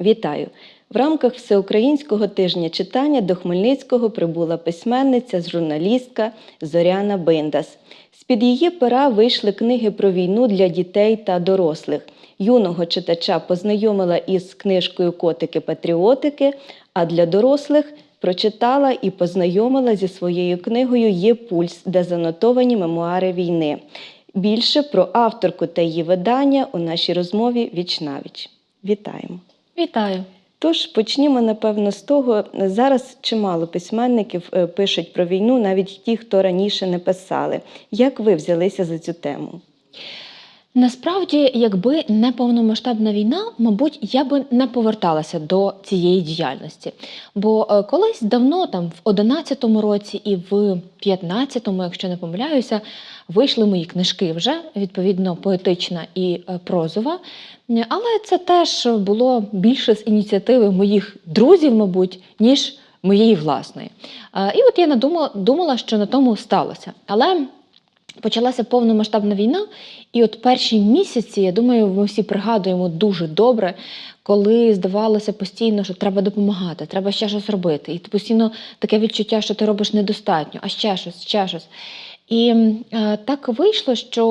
Вітаю! В рамках Всеукраїнського тижня читання до Хмельницького прибула письменниця, журналістка Зоряна Биндас. З-під її пера вийшли книги про війну для дітей та дорослих. Юного читача познайомила із книжкою Котики-патріотики, а для дорослих прочитала і познайомила зі своєю книгою Є пульс, де занотовані мемуари війни. Більше про авторку та її видання у нашій розмові вічнавіч. Вітаємо! Вітаю. Тож почнімо, напевно, з того. Зараз чимало письменників е, пишуть про війну, навіть ті, хто раніше не писали. Як ви взялися за цю тему? Насправді, якби не повномасштабна війна, мабуть, я би не поверталася до цієї діяльності. Бо е, колись давно, там в 11-му році і в 15-му, якщо не помиляюся, вийшли мої книжки вже відповідно поетична і е, прозова. Але це теж було більше з ініціативи моїх друзів, мабуть, ніж моєї власної. Е, І от я надумала, думала, що на тому сталося. Але почалася повномасштабна війна, і от перші місяці, я думаю, ми всі пригадуємо дуже добре, коли здавалося постійно, що треба допомагати, треба ще щось робити. І постійно таке відчуття, що ти робиш недостатньо, а ще щось, ще щось. І е, так вийшло, що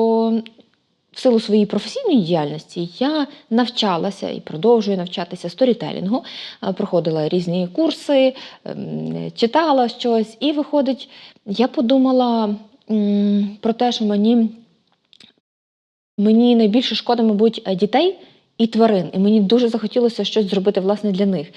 в силу своєї професійної діяльності я навчалася і продовжую навчатися сторітелінгу, е, проходила різні курси, ем, читала щось, і виходить, я подумала про те, що мені, мені найбільше шкода, мабуть, е, дітей. І тварин, і мені дуже захотілося щось зробити власне для них,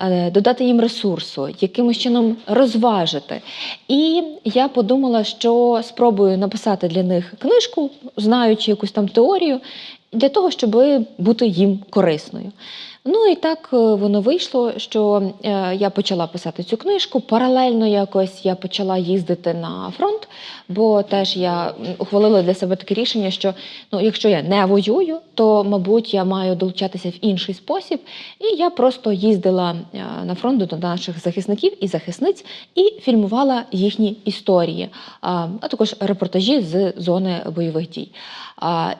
е, додати їм ресурсу, якимось чином розважити. І я подумала, що спробую написати для них книжку, знаючи якусь там теорію, для того, щоб бути їм корисною. Ну і так е, воно вийшло, що е, я почала писати цю книжку. Паралельно якось я почала їздити на фронт, бо теж я ухвалила для себе таке рішення, що ну, якщо я не воюю, то мабуть я маю долучатися в інший спосіб. І я просто їздила е, на фронт до наших захисників і захисниць і фільмувала їхні історії, а також репортажі з зони бойових дій.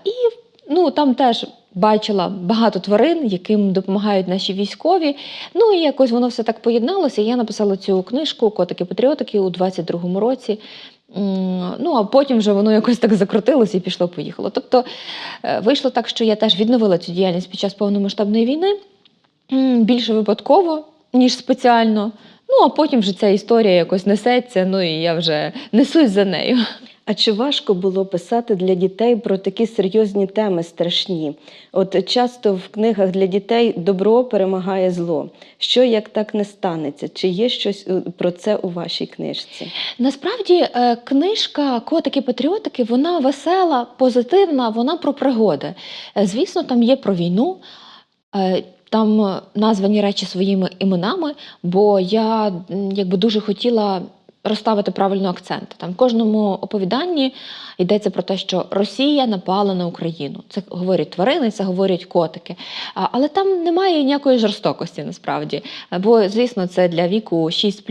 І ну там теж бачила багато тварин, яким допомагають наші військові. Ну і якось воно все так поєдналося. Я написала цю книжку Котики-патріотики у 22-му році. Ну, а потім вже воно якось так закрутилося і пішло-поїхало. Тобто е, вийшло так, що я теж відновила цю діяльність під час повномасштабної війни більше випадково, ніж спеціально. Ну, а потім вже ця історія якось несеться, ну і я вже несусь за нею. А чи важко було писати для дітей про такі серйозні теми страшні? От часто в книгах для дітей добро перемагає зло. Що як так не станеться? Чи є щось е, про це у вашій книжці? Насправді е, книжка Котики-патріотики вона весела, позитивна, вона про пригоди. Е, Звісно, там є про війну. Там названі речі своїми іменами, бо я якби дуже хотіла розставити правильно акцент. Там в кожному оповіданні йдеться про те, що Росія напала на Україну. Це говорять тварини, це говорять котики. Але там немає ніякої жорстокості насправді. Бо, звісно, це для віку 6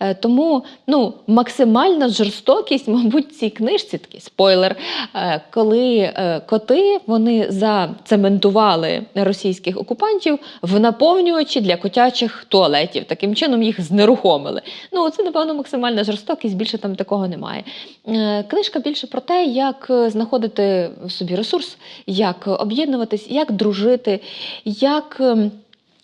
Е, Тому ну, максимальна жорстокість, мабуть, цій книжці такий спойлер, е, коли е, коти вони зацементували російських окупантів в наповнювачі для котячих туалетів. Таким чином їх знерухомили. Ну, це, напевно, максимальна жорстокість, більше там такого немає. Книжка більше про те, як е, знаходити в собі ресурс, як об'єднуватись, як дружити, як.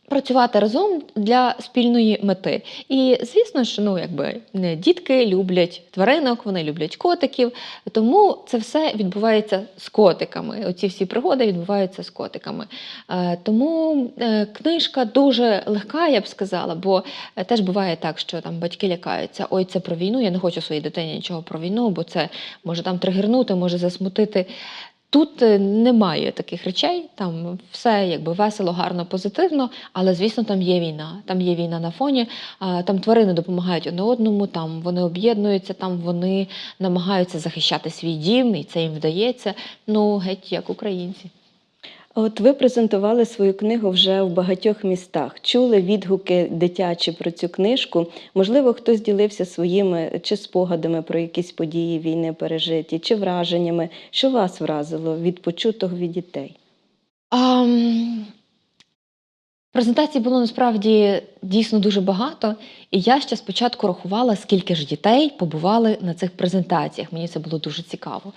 Працювати разом для спільної мети. І звісно ж, ну якби дітки люблять тваринок, вони люблять котиків. Тому це все відбувається з котиками. Оці всі пригоди відбуваються з котиками. Е, тому е, книжка дуже легка, я б сказала, бо е, теж буває так, що там батьки лякаються. Ой, це про війну. Я не хочу своїй дитині нічого про війну, бо це може там тригернути, може засмутити. Тут е, немає таких речей, там все якби весело, гарно, позитивно, але звісно, там є війна. Там є війна на фоні. Там тварини допомагають одне одному, там вони об'єднуються, там вони намагаються захищати свій дім, і це їм вдається. Ну, геть як українці. От ви презентували свою книгу вже в багатьох містах. Чули відгуки дитячі про цю книжку. Можливо, хтось ділився своїми чи спогадами про якісь події війни пережиті, чи враженнями. Що вас вразило від почутого від дітей? А, Презентацій було насправді дійсно дуже багато, і я ще спочатку рахувала, скільки ж дітей побували на цих презентаціях. Мені це було дуже цікаво.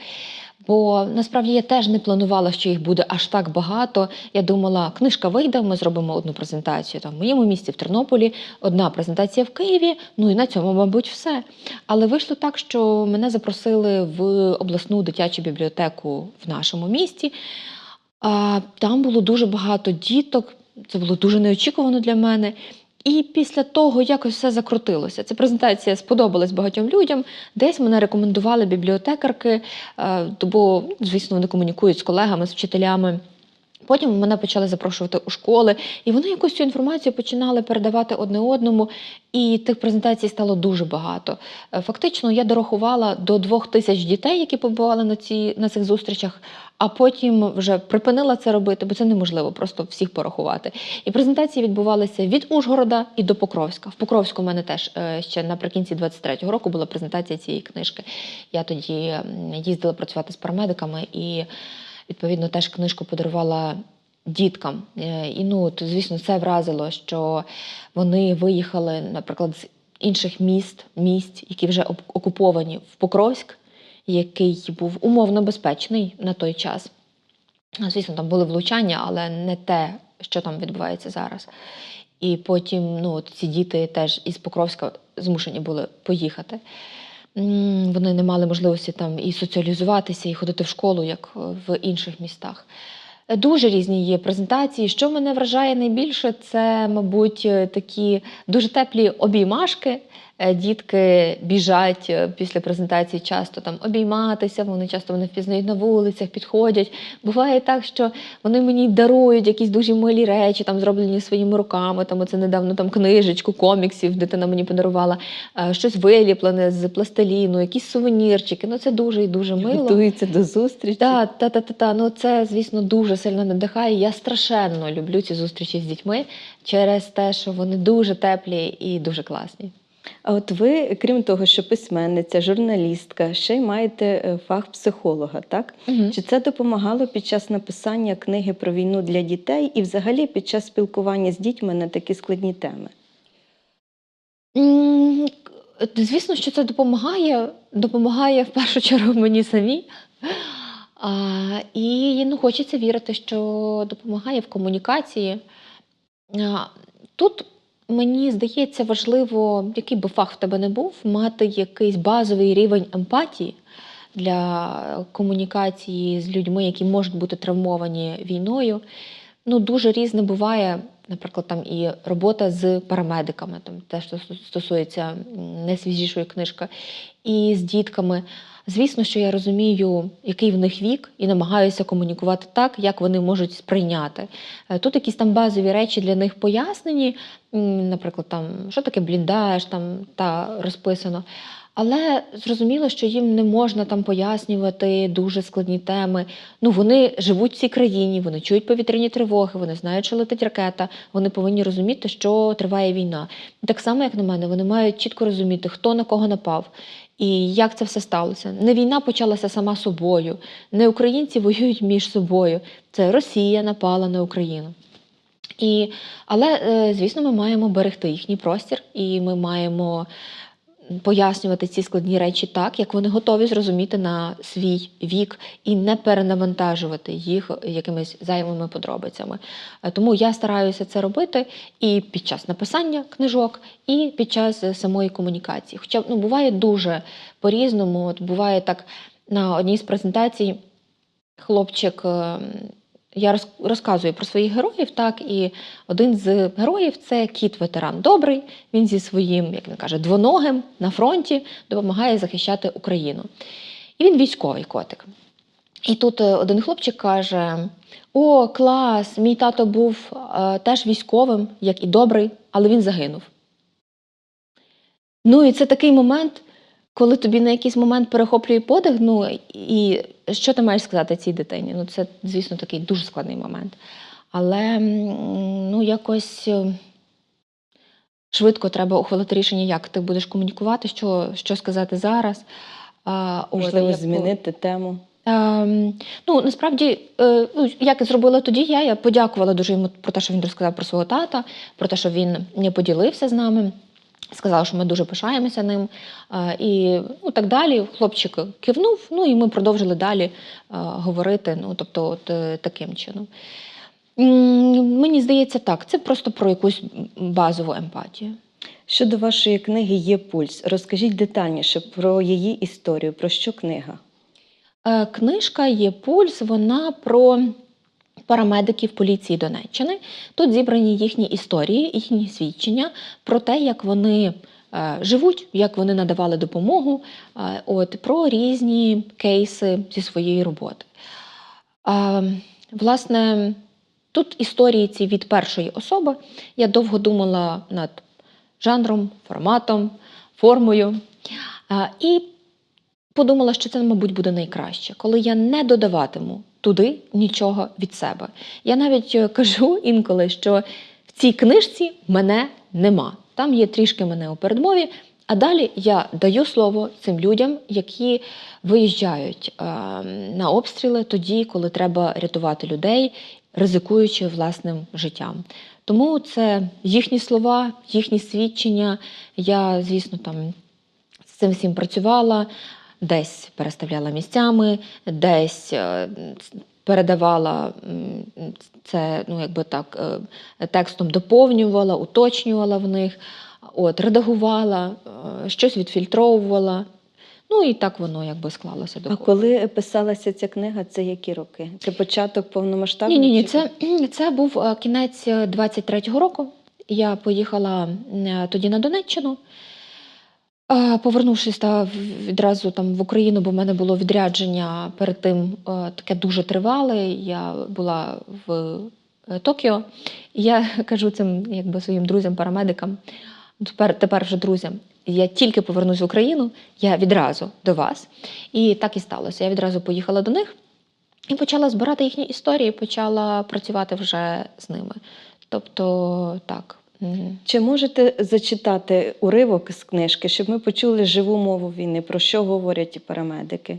Бо насправді я теж не планувала, що їх буде аж так багато. Я думала, книжка вийде, ми зробимо одну презентацію там в моєму місті, в Тернополі, одна презентація в Києві. Ну і на цьому, мабуть, все. Але вийшло так, що мене запросили в обласну дитячу бібліотеку в нашому місті. А, там було дуже багато діток. Це було дуже неочікувано для мене. І після того якось все закрутилося. Ця презентація сподобалась багатьом людям. Десь мене рекомендували бібліотекарки, е, бо, звісно, вони комунікують з колегами, з вчителями. Потім мене почали запрошувати у школи, і вони якусь цю інформацію починали передавати одне одному. І тих презентацій стало дуже багато. Е, Фактично, я дорахувала до двох тисяч дітей, які побували на, ці, на цих зустрічах, а потім вже припинила це робити, бо це неможливо просто всіх порахувати. І презентації відбувалися від Ужгорода і до Покровська. В Покровську в мене теж е, ще наприкінці 23-го року була презентація цієї книжки. Я тоді їздила працювати з парамедиками і відповідно теж книжку подарувала діткам. Е, І ну, то, звісно, це вразило, що вони виїхали, наприклад, з інших міст, місць, які вже окуповані в Покровськ, який був умовно безпечний на той час. Звісно, там були влучання, але не те, що там відбувається зараз. І потім ну, ці діти теж із Покровська змушені були поїхати. Вони не мали можливості там і соціалізуватися, і ходити в школу, як е, в інших містах. Е, Дуже різні є презентації. Що мене вражає найбільше, це, мабуть, е, такі дуже теплі обіймашки. Е, Дітки біжать е, після презентації часто там обійматися, вони часто мене впізнають на вулицях, підходять. Буває так, що вони мені дарують якісь дуже милі речі, там зроблені своїми руками. Там оце недавно там книжечку, коміксів, дитина мені подарувала, е, щось виліплене з пластиліну, якісь сувенірчики. Ну це дуже і дуже мило. Готуються до зустрічі. Та, та, та, та, та. Ну це, звісно, дуже сильно надихає. Я страшенно люблю ці зустрічі з дітьми через те, що вони дуже теплі і дуже класні. А от ви, крім того, що письменниця, журналістка, ще й маєте е, фах психолога, так? Мгм. Чи це допомагало під час написання книги про війну для дітей і взагалі під час спілкування з дітьми на такі складні теми? Звісно, що це допомагає. Допомагає в першу чергу мені самі. А, і ну, хочеться вірити, що допомагає в комунікації. А, Тут мені здається важливо, який би фах в тебе не був, мати якийсь базовий рівень емпатії для комунікації з людьми, які можуть бути травмовані війною. Ну, дуже різне буває, наприклад, там і робота з парамедиками, там те, що стосується найсвіжішої книжки, і з дітками. Звісно, що я розумію, який в них вік, і намагаюся комунікувати так, як вони можуть сприйняти. Е, Тут якісь там базові речі для них пояснені, наприклад, там, що таке бліндаж, там та розписано. Але зрозуміло, що їм не можна там пояснювати дуже складні теми. Ну, вони живуть в цій країні, вони чують повітряні тривоги, вони знають, що летить ракета. Вони повинні розуміти, що триває війна. Так само, як на мене, вони мають чітко розуміти, хто на кого напав. І як це все сталося? Не війна почалася сама собою, не українці воюють між собою. Це Росія напала на Україну. І, але, е, звісно, ми маємо берегти їхній простір, і ми маємо пояснювати ці складні речі так, як вони готові зрозуміти на свій вік і не перенавантажувати їх якимись зайвими подробицями. Е, Тому я стараюся це робити і під час написання книжок, і під час е, самої комунікації. Хоча ну, буває дуже по-різному. От буває так на одній з презентацій хлопчик. Я роз- розказую про своїх героїв, так, і один з героїв це кіт-ветеран добрий. Він зі своїм, як він каже, двоногим на фронті допомагає захищати Україну. І він військовий котик. І тут е, один хлопчик каже: О, клас! Мій тато був е, теж військовим, як і добрий, але він загинув. Ну, і це такий момент, коли тобі на якийсь момент перехоплює подих, ну і що ти маєш сказати цій дитині? Ну, це, звісно, такий дуже складний момент. Але ну, якось е, швидко треба ухвалити рішення, як ти будеш комунікувати, що, що сказати зараз. А, от, Можливо, як- змінити тему. Ем, ну, насправді, е, ну, як і зробила тоді я, я подякувала дуже йому про те, що він розказав про свого тата, про те, що він не поділився з нами. Сказав, що ми дуже пишаємося ним. е, і ну, так далі. Хлопчик кивнув, ну і ми продовжили далі е, говорити. Ну, тобто, от е, таким чином. Мені здається, так, це просто про якусь базову емпатію. Щодо вашої книги є пульс. Розкажіть детальніше про її історію. Про що книга? Книжка є пульс, вона про парамедиків поліції Донеччини. Тут зібрані їхні історії, їхні свідчення про те, як вони е, живуть, як вони надавали допомогу, е, от, про різні кейси зі своєї роботи. Е, Власне, тут історії ці від першої особи. Я довго думала над жанром, форматом, формою. І подумала, що це, мабуть, буде найкраще, коли я не додаватиму туди нічого від себе. Я навіть е, кажу інколи, що в цій книжці мене нема. Там є трішки мене у передмові, а далі я даю слово цим людям, які виїжджають е, на обстріли тоді, коли треба рятувати людей, ризикуючи власним життям. Тому це їхні слова, їхні свідчення. Я, звісно, там з цим всім працювала, десь переставляла місцями, десь е, передавала це, ну якби так, е, текстом доповнювала, уточнювала в них, от, редагувала, е, щось відфільтровувала. Ну і так воно якби склалося до А коли писалася ця книга, це які роки? Це початок повномасштабного? Ні, ні, ні, це, це був кінець 23-го року. Я поїхала тоді на Донеччину. Повернувшись та відразу там в Україну, бо в мене було відрядження перед тим е, таке дуже тривале. Я була в е, Токіо. І я кажу цим якби своїм друзям-парамедикам, тепер, тепер вже друзям. Я тільки повернусь в Україну, я відразу до вас. І так і сталося. Я відразу поїхала до них. І почала збирати їхні історії, почала працювати вже з ними. Тобто, так. Чи можете зачитати уривок з книжки, щоб ми почули живу мову війни, про що говорять і парамедики?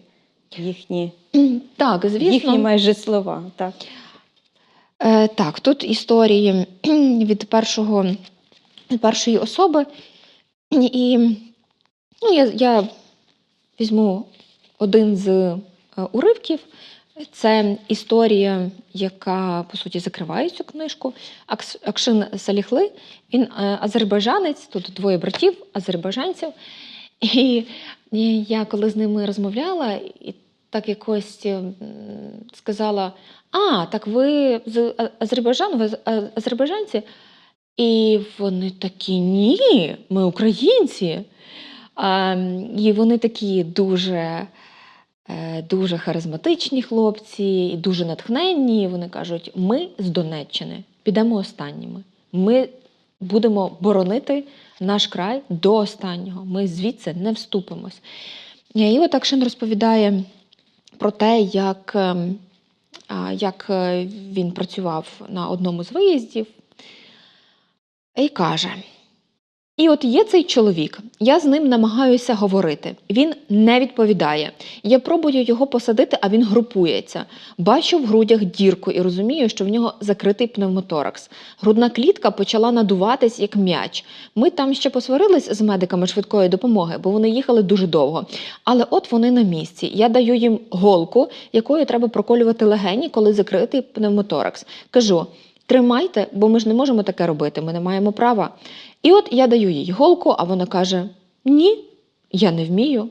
Їхні, Так, звісно. їхні майже слова. Так. Е, так, тут історії від першого, першої особи. І ну, я, я візьму один з е, уривків. Це історія, яка по суті закриває цю книжку. Акшин Саліхли, він е, азербайджанець, тут двоє братів, азербайджанців. І, я коли з ними розмовляла, і так якось сказала: А, так ви з Азербайджану, ви азербайджанці? І вони такі: ні, ми українці. А, і вони такі дуже, дуже харизматичні хлопці, і дуже натхненні. Вони кажуть: ми з Донеччини підемо останніми. Ми будемо боронити наш край до останнього. Ми звідси не вступимось. І от Акшин розповідає про те, як, ем, як е, він працював на одному з виїздів, і каже: І от є цей чоловік, я з ним намагаюся говорити. Він не відповідає. Я пробую його посадити, а він групується. Бачу в грудях дірку і розумію, що в нього закритий пневмоторакс. Грудна клітка почала надуватись як м'яч. Ми там ще посварились з медиками швидкої допомоги, бо вони їхали дуже довго. Але от вони на місці. Я даю їм голку, якою треба проколювати легені, коли закритий пневмоторакс. Кажу: тримайте, бо ми ж не можемо таке робити, ми не маємо права. І от я даю їй голку, а вона каже: Ні, я не вмію.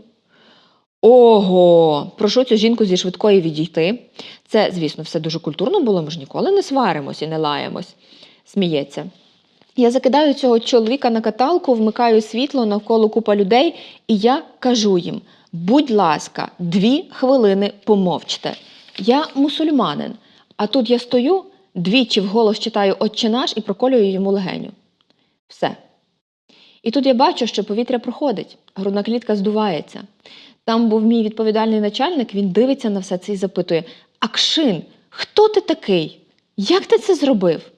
Ого, прошу цю жінку зі швидкої відійти. Це, звісно, все дуже культурно було, ми ж ніколи не сваримось і не лаємось. Сміється. Я закидаю цього чоловіка на каталку, вмикаю світло навколо купа людей, і я кажу їм: будь ласка, дві хвилини помовчте. Я мусульманин, а тут я стою, двічі вголос читаю Отче наш і проколюю йому легеню. Все. І тут я бачу, що повітря проходить, грудна клітка здувається. Там був мій відповідальний начальник, він дивиться на все це і запитує: Акшин, хто ти такий? Як ти це зробив?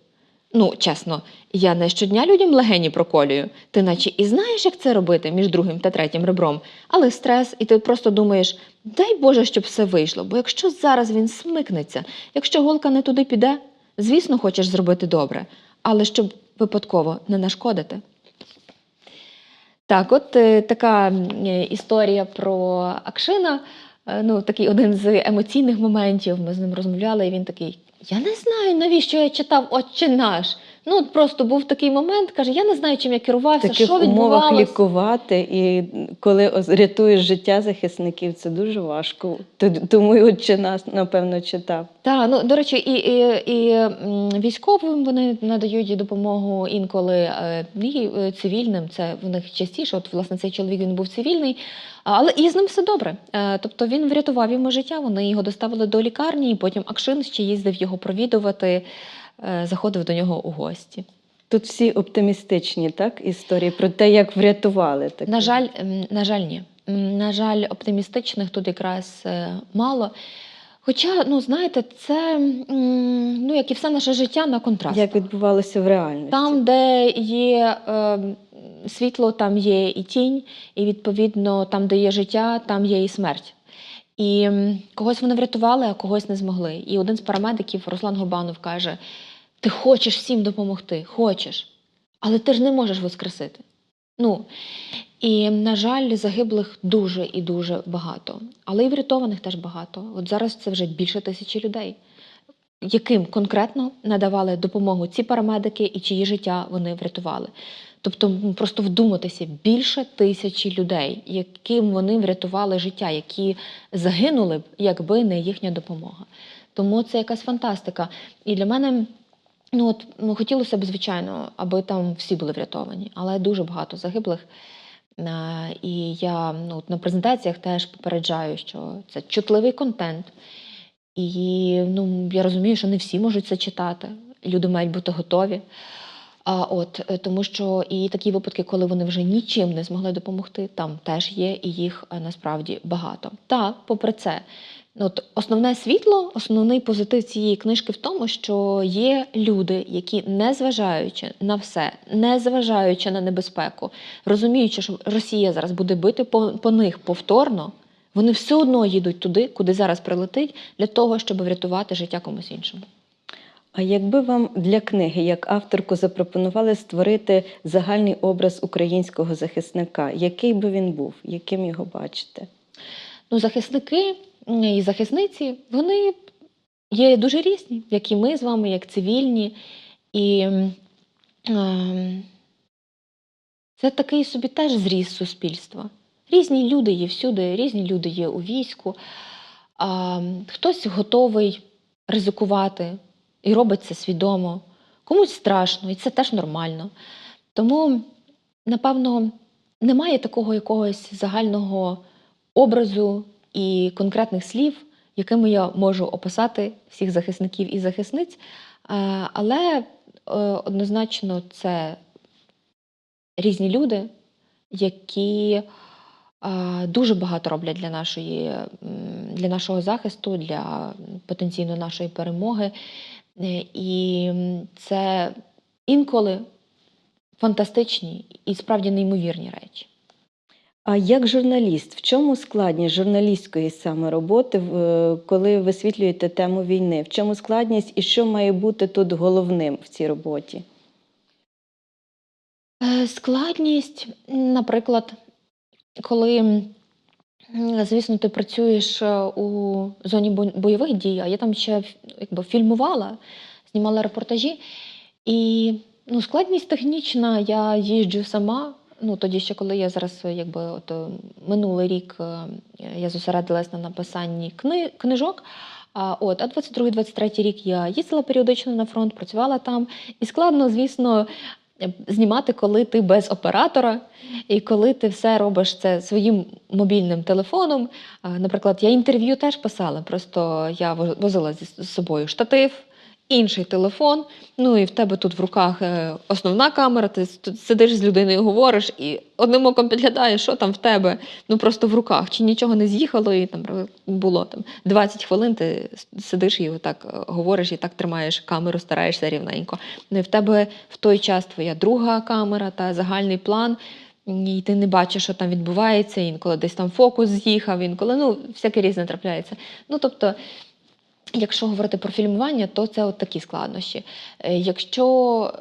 Ну, чесно, я не щодня людям легені проколюю. Ти наче і знаєш, як це робити між другим та третім ребром, але стрес, і ти просто думаєш, дай Боже, щоб все вийшло. Бо якщо зараз він смикнеться, якщо голка не туди піде, звісно, хочеш зробити добре, але щоб випадково не нашкодити. Так, от е, така е, історія про Акшина. Е, Ну, такий один з емоційних моментів. Ми з ним розмовляли, і він такий: Я не знаю, навіщо я читав Отче наш. Ну, от просто був такий момент, каже: я не знаю, чим я керувався, таких що умовах лікувати, і коли рятуєш життя захисників, це дуже важко. Тому і отче нас, напевно, читав. Так, ну до речі, і, і, і військовим вони надають допомогу інколи е, і е, цивільним. Це в них частіше. От власне цей чоловік він був цивільний, але і з ним все добре. Е, Тобто він врятував йому життя. Вони його доставили до лікарні, і потім Акшин ще їздив його провідувати, заходив до нього у гості. Тут всі оптимістичні так, історії про те, як врятували. Таке. На жаль, на жаль, ні. На жаль, оптимістичних тут якраз е, мало. Хоча, ну знаєте, це ну, як і все наше життя на контраст. як відбувалося в реальності. Там, де є е, світло, там є і тінь, і відповідно, там, де є життя, там є і смерть. І когось вони врятували, а когось не змогли. І один з парамедиків, Руслан Губанов, каже: Ти хочеш всім допомогти, хочеш, але ти ж не можеш воскресити. Ну, і, на жаль, загиблих дуже і дуже багато, але і врятованих теж багато. От зараз це вже більше тисячі людей яким конкретно надавали допомогу ці парамедики і чиї життя вони врятували. Тобто просто вдуматися більше тисячі людей, яким вони врятували життя, які загинули б, якби не їхня допомога. Тому це якась фантастика. І для мене ну от ну, хотілося б, звичайно, аби там всі були врятовані, але дуже багато загиблих. І я ну, на презентаціях теж попереджаю, що це чутливий контент. І ну, я розумію, що не всі можуть це читати. Люди мають бути готові. А от е, тому, що і такі випадки, коли вони вже нічим не змогли допомогти, там теж є, і їх е, насправді багато. Та, попри це, от основне світло, основний позитив цієї книжки в тому, що є люди, які, незважаючи на все, незважаючи на небезпеку, розуміючи, що Росія зараз буде бити по, по них повторно, вони все одно їдуть туди, куди зараз прилетить, для того, щоб врятувати життя комусь іншому. А якби вам для книги, як авторку, запропонували створити загальний образ українського захисника, який би він був, яким його бачите? Ну, захисники і захисниці, вони є дуже різні, як і ми з вами, як цивільні. І ем, це такий собі теж зріз суспільства. Різні люди є всюди, різні люди є у війську. А, хтось готовий ризикувати і робить це свідомо, комусь страшно, і це теж нормально. Тому, напевно, немає такого якогось загального образу і конкретних слів, якими я можу описати всіх захисників і захисниць. Е, Але е, однозначно це різні люди, які е, дуже багато роблять для, нашої, для нашого захисту, для потенційно нашої перемоги. І це інколи фантастичні і справді неймовірні речі. А як журналіст, в чому складність журналістської саме роботи, е, коли висвітлюєте тему війни? В чому складність і що має бути тут головним в цій роботі? Е, Складність, наприклад, коли, звісно, ти працюєш е, у зоні бойових дій, а я там ще якби, фільмувала, знімала репортажі. І ну, складність технічна, я їжджу сама. Ну, тоді ще коли я зараз, е, якби от е, минулий рік е, я зосередилась на написанні кни, книжок. А от, а 22-23 рік я їздила періодично на фронт, працювала там. І складно, звісно, е, знімати, коли ти без оператора, і коли ти все робиш це своїм мобільним телефоном. Наприклад, я інтерв'ю теж писала, просто я во- возила з собою штатив інший телефон. Ну і в тебе тут в руках е, основна камера, ти сидиш з людиною, говориш, і одним оком підглядаєш, що там в тебе, ну просто в руках, чи нічого не з'їхало, і там було там 20 хвилин, ти сидиш і отак е, говориш, і так тримаєш камеру, стараєшся рівненько. Ну і в тебе в той час твоя друга камера та загальний план. І ти не бачиш, що там відбувається, інколи десь там фокус з'їхав, інколи ну, всяке різне трапляється. Ну, тобто, якщо говорити про фільмування, то це от такі складнощі. Е, Якщо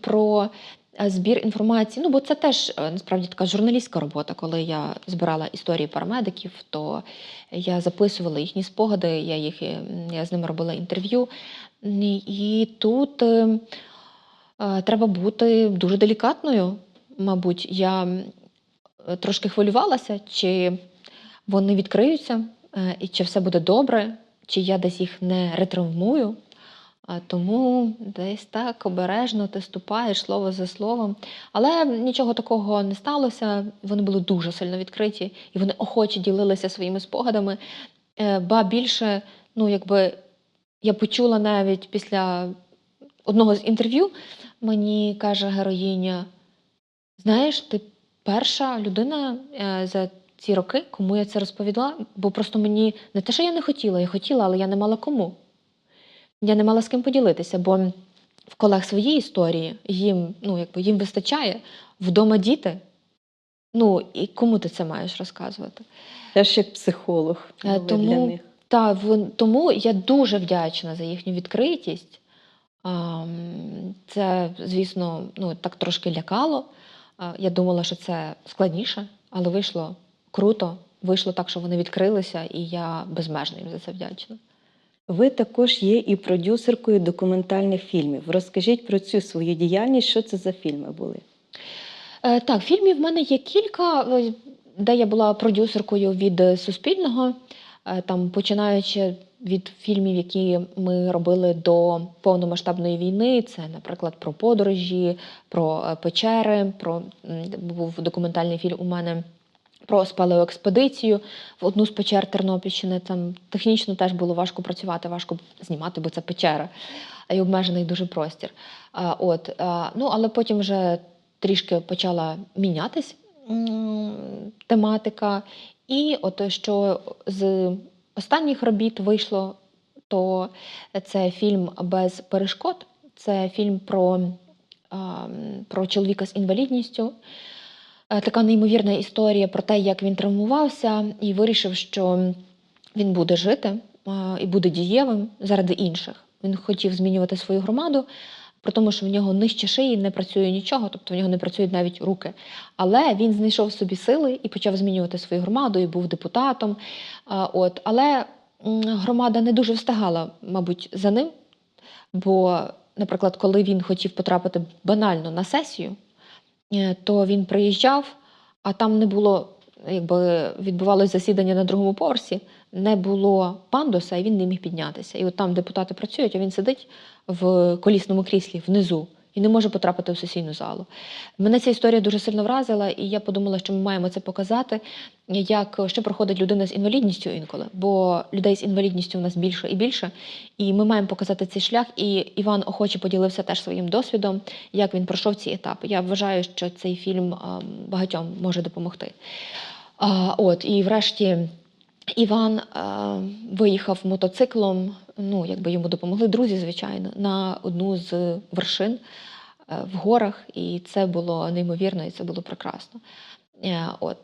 про е, збір інформації, ну бо це теж е, насправді така журналістська робота. Коли я збирала історії парамедиків, то я записувала їхні спогади, я, їх, я з ними робила інтерв'ю. І тут е, треба бути дуже делікатною. Мабуть, я трошки хвилювалася, чи вони відкриються, і чи все буде добре, чи я десь їх не ретравмую. Тому десь так обережно ти ступаєш слово за словом. Але нічого такого не сталося. Вони були дуже сильно відкриті, і вони охоче ділилися своїми спогадами. Е, Ба більше, ну якби я почула навіть після одного з інтерв'ю, мені каже героїня: знаєш, ти перша людина е, за ці роки, кому я це розповіла, бо просто мені не те, що я не хотіла, я хотіла, але я не мала кому. Я не мала з ким поділитися, бо в колег свої історії, їм, ну, якби, їм вистачає, вдома діти. Ну, і кому ти це маєш розказувати? Теж як психолог. Е, ви для них. Та, тому я дуже вдячна за їхню відкритість. Це, звісно, ну, так трошки лякало. Я думала, що це складніше, але вийшло круто. Вийшло так, що вони відкрилися, і я безмежно їм за це вдячна. Ви також є і продюсеркою документальних фільмів. Розкажіть про цю свою діяльність, що це за фільми були? Е, так, фільмів в мене є кілька, е, де я була продюсеркою від Суспільного, Е, там починаючи від фільмів, які ми робили до повномасштабної війни. Це, наприклад, про подорожі, про е, печери, про був документальний фільм у мене. Про спелеоекспедицію в одну з печер Тернопільщини. Там технічно теж було важко працювати, важко знімати, бо це печера і обмежений дуже простір. От, ну, але потім вже трішки почала мінятись тематика. І от що з останніх робіт вийшло, то це фільм без перешкод. Це фільм про, про чоловіка з інвалідністю. Е, Така неймовірна історія про те, як він травмувався, і вирішив, що він буде жити і буде дієвим заради інших. Він хотів змінювати свою громаду, при тому, що в нього нижче шиї не працює нічого, тобто в нього не працюють навіть руки. Але він знайшов собі сили і почав змінювати свою громаду, і був депутатом. От. Але громада не дуже встигала, мабуть, за ним. Бо, наприклад, коли він хотів потрапити банально на сесію, е, то він приїжджав, а там не було, якби відбувалось засідання на другому поверсі, не було пандуса, і він не міг піднятися. І от там депутати працюють, а він сидить в колісному кріслі внизу і не може потрапити в сесійну залу. Мене ця історія дуже сильно вразила, і я подумала, що ми маємо це показати, як що проходить людина з інвалідністю інколи, бо людей з інвалідністю у нас більше і більше. І ми маємо показати цей шлях. І Іван охоче поділився теж своїм досвідом, як він пройшов ці етапи. Я вважаю, що цей фільм багатьом може допомогти. От, і врешті. Іван е, виїхав мотоциклом, ну якби йому допомогли друзі, звичайно, на одну з вершин е, в горах, і це було неймовірно, і це було прекрасно. Е, от,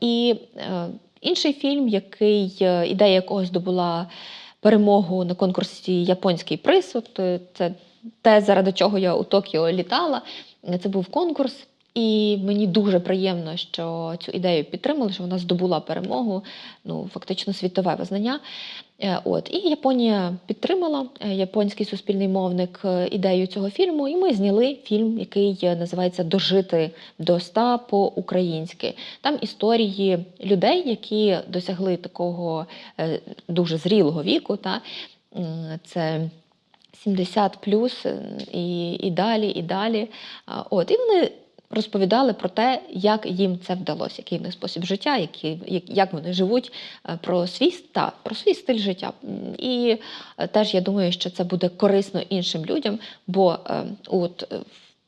і інший фільм, який ідея якого здобула перемогу на конкурсі Японський приз. От, це те, заради чого я у Токіо літала. Це був конкурс. І мені дуже приємно, що цю ідею підтримали, що вона здобула перемогу, ну фактично світове визнання. Е, От і Японія підтримала е, японський суспільний мовник е, ідею цього фільму. І ми зняли фільм, який називається Дожити до ста по-українськи. Там історії людей, які досягли такого дуже зрілого віку. Та це 70 плюс і, і далі, і далі. От, і вони розповідали про те, як їм це вдалося, який в них спосіб життя, які, як, вони живуть, е, про свій, та, про свій стиль життя. І е, теж я думаю, що це буде корисно іншим людям, бо е, от.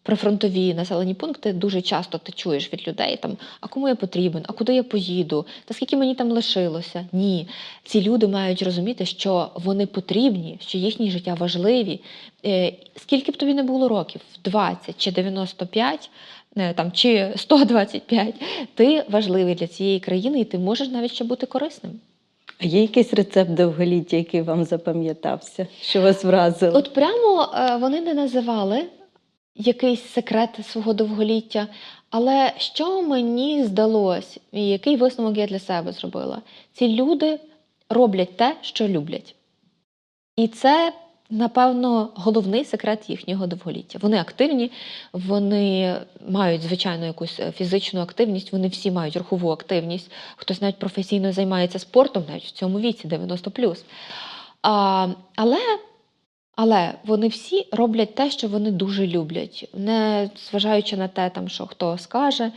Прифронтові населені пункти дуже часто ти чуєш від людей там, а кому я потрібен, а куди я поїду, та скільки мені там лишилося. Ні, ці люди мають розуміти, що вони потрібні, що їхні життя важливі. Скільки б тобі не було років, 20 чи 95, е, там, чи 125, ти важливий для цієї країни, і ти можеш навіть ще бути корисним. А є якийсь рецепт довголіття, який вам запам'ятався, що вас вразило? От прямо е, вони не називали якийсь секрет свого довголіття. Але що мені здалось, і який висновок я для себе зробила? Ці люди роблять те, що люблять. І це, напевно, головний секрет їхнього довголіття. Вони активні, вони мають, звичайно, якусь е, фізичну активність, вони всі мають рухову активність. Хтось навіть професійно займається спортом, навіть в цьому віці 90 А, але але вони всі роблять те, що вони дуже люблять, не зважаючи на те, там, що хто скаже,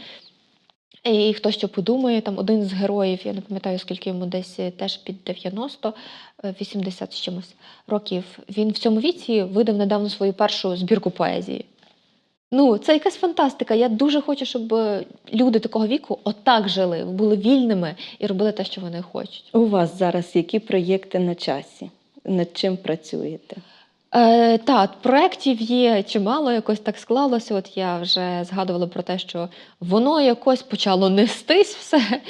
і хто що подумає. Там один з героїв, я не пам'ятаю, скільки йому десь е, теж під 90, е, 80 з чимось років. Він в цьому віці видав недавно свою першу збірку поезії. Ну, це якась фантастика. Я дуже хочу, щоб е, люди такого віку отак жили, були вільними і робили те, що вони хочуть. У вас зараз які проєкти на часі? Над чим працюєте? Е, так, проєктів є чимало, якось так склалося. От я вже згадувала про те, що воно якось почало нестись все.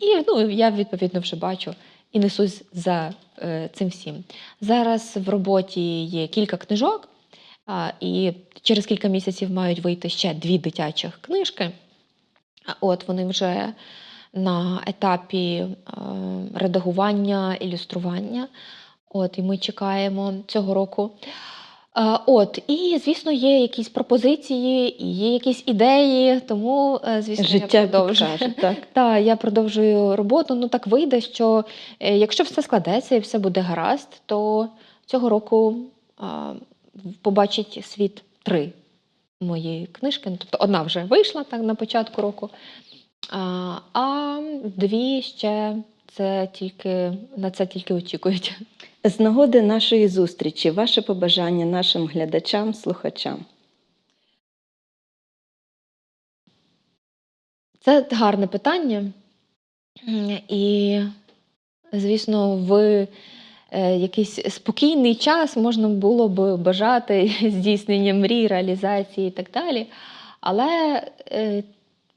І ну, я відповідно вже бачу і несусь за е, цим всім. Зараз в роботі є кілька книжок, а, і через кілька місяців мають вийти ще дві дитячих книжки. От вони вже на етапі е, редагування, ілюстрування. От, і ми чекаємо цього року. Е, От, і, звісно, є якісь пропозиції, і є якісь ідеї, тому, е, звісно, Життя я продовжую. підкаже, так? Так, я продовжую роботу. Ну так вийде, що е, якщо все складеться і все буде гаразд, то цього року а, побачить світ три мої книжки. Ну, тобто одна вже вийшла так на початку року, а, а дві ще це тільки на це тільки очікують. З нагоди нашої зустрічі, ваше побажання нашим глядачам, слухачам. Це гарне питання. І, звісно, в е, якийсь спокійний час можна було б бажати здійснення мрій, реалізації і так далі. Але е,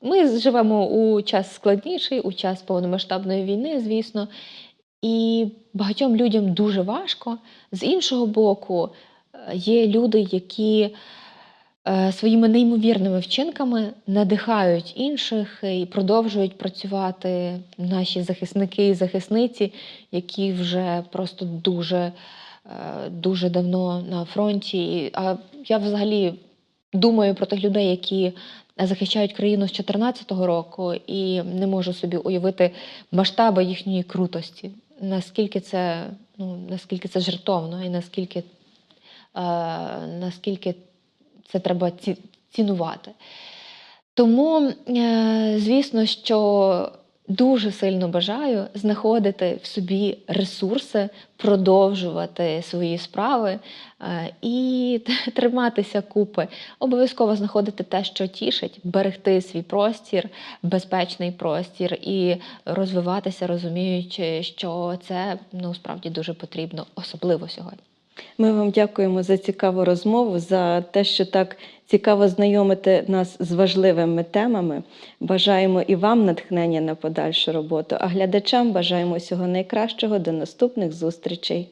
ми живемо у час складніший, у час повномасштабної війни, звісно, і багатьом людям дуже важко. З іншого боку, е, є люди, які е, своїми неймовірними вчинками надихають інших і продовжують працювати наші захисники і захисниці, які вже просто дуже, е, дуже давно на фронті. А я взагалі думаю про тих людей, які захищають країну з 2014 року, і не можу собі уявити масштаби їхньої крутості. Наскільки це, ну, наскільки це жертовно і наскільки, е, наскільки це треба ці, цінувати. Тому, е, звісно, що дуже сильно бажаю знаходити в собі ресурси, продовжувати свої справи е, і триматися купи. Обов'язково знаходити те, що тішить, берегти свій простір, безпечний простір і розвиватися, розуміючи, що це ну, справді дуже потрібно, особливо сьогодні. Ми вам дякуємо за цікаву розмову, за те, що так цікаво знайомите нас з важливими темами. Бажаємо і вам натхнення на подальшу роботу, а глядачам бажаємо всього найкращого до наступних зустрічей.